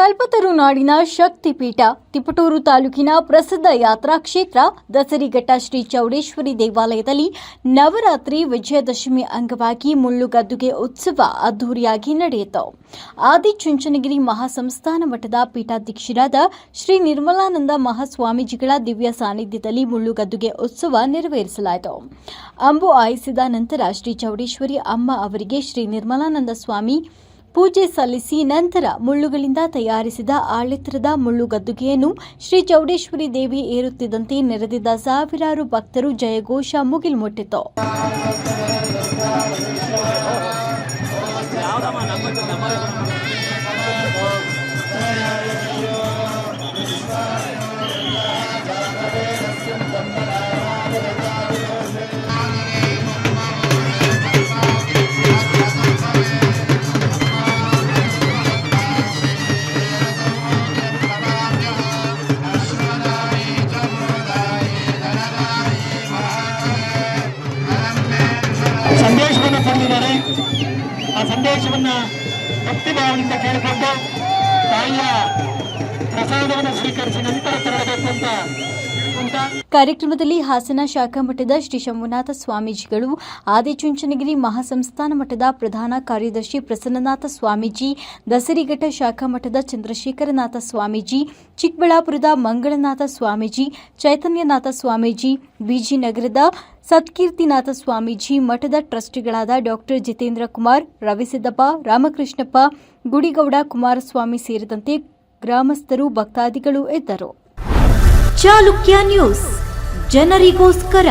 ಕಲ್ಪತರು ನಾಡಿನ ಶಕ್ತಿಪೀಠ, ತಿಪಟೂರು ತಾಲೂಕಿನ ಪ್ರಸಿದ್ಧ ಯಾತ್ರಾ ಕ್ಷೇತ್ರ, ದಸರಿಘಟ್ಟ ಶ್ರೀ ಚೌಡೇಶ್ವರಿ ದೇವಾಲಯದಲ್ಲಿ ನವರಾತ್ರಿ ವಿಜಯದಶಮಿ ಅಂಗವಾಗಿ ಮುಳ್ಳುಗದ್ದುಗೆ ಉತ್ಸವ ಅದ್ದೂರಿಯಾಗಿ ನಡೆಯಿತು. ಆದಿಚುಂಚನಗಿರಿ ಮಹಾಸಂಸ್ಥಾನ ಮಠದ ಪೀಠಾಧ್ಯಕ್ಷರಾದ ಶ್ರೀ ನಿರ್ಮಲಾನಂದ ಮಹಾಸ್ವಾಮೀಜಿಗಳ ದಿವ್ಯ ಸಾನ್ನಿಧ್ಯದಲ್ಲಿ ಮುಳ್ಳುಗದ್ದುಗೆ ಉತ್ಸವ ನೆರವೇರಿಸಲಾಯಿತು. ಅಂಬು ಆಯಿಸಿದ ನಂತರ ಶ್ರೀ ಚೌಡೇಶ್ವರಿ ಅಮ್ಮ ಅವರಿಗೆ ಶ್ರೀ ನಿರ್ಮಲಾನಂದ ಸ್ವಾಮಿ ಪೂಜೆ ಸಲ್ಲಿಸಿ ನಂತರ ಮುಳ್ಳುಗಳಿಂದ ತಯಾರಿಸಿದ ಆಳೆತ್ತರದ ಮುಳ್ಳುಗದ್ದುಗೆಯನ್ನು ಶ್ರೀ ಚೌಡೇಶ್ವರಿ ದೇವಿ ಏರುತ್ತಿದ್ದಂತೆ ನೆರೆದಿದ್ದ ಸಾವಿರಾರು ಭಕ್ತರು ಜಯಘೋಷ ಮುಗಿಲ್ಮುಟ್ಟಿತು ಸಂದೇಶವನ್ನು ಆ ಸಂದೇಶವನ್ನ ಭಕ್ತಿ ಭಾವನೆಯಿಂದ ಕೇಳಿಕೊಂಡು ತಾಯಿಯ ಪ್ರಸಾದವನ್ನು ಸ್ವೀಕರಿಸಿ ನಂತರ ಕಾರ್ಯಕ್ರಮದಲ್ಲಿ ಹಾಸನ ಶಾಖಾ ಮಠದ ಶ್ರೀ ಶಂಭುನಾಥ ಸ್ವಾಮೀಜಿಗಳು ಆದಿಚುಂಚನಗಿರಿ ಮಹಾಸಂಸ್ಥಾನ ಮಠದ ಪ್ರಧಾನ ಕಾರ್ಯದರ್ಶಿ ಪ್ರಸನ್ನನಾಥ ಸ್ವಾಮೀಜಿ, ದಸರಿಘಟ್ಟ ಶಾಖಾ ಮಠದ ಚಂದ್ರಶೇಖರನಾಥ ಸ್ವಾಮೀಜಿ, ಚಿಕ್ಕಬಳ್ಳಾಪುರದ ಮಂಗಳನಾಥ ಸ್ವಾಮೀಜಿ, ಚೈತನ್ಯನಾಥ ಸ್ವಾಮೀಜಿ ಬಿಜಿನಗರದ ಸತ್ಕೀರ್ತಿನಾಥ ಸ್ವಾಮೀಜಿ, ಮಠದ ಟ್ರಸ್ಟಿಗಳಾದ ಡಾಕ್ಟರ್ ಜಿತೇಂದ್ರ ಕುಮಾರ್, ರವಿಸಿದ್ದಪ್ಪ, ರಾಮಕೃಷ್ಣಪ್ಪ, ಗುಡಿಗೌಡ ಕುಮಾರಸ್ವಾಮಿ ಸೇರಿದಂತೆ ಗ್ರಾಮಸ್ಥರು, ಭಕ್ತಾದಿಗಳು ಇದ್ದರು. ಚಾಲುಕ್ಯ ನ್ಯೂಸ್ ಜನರಿಗೋಸ್ಕರ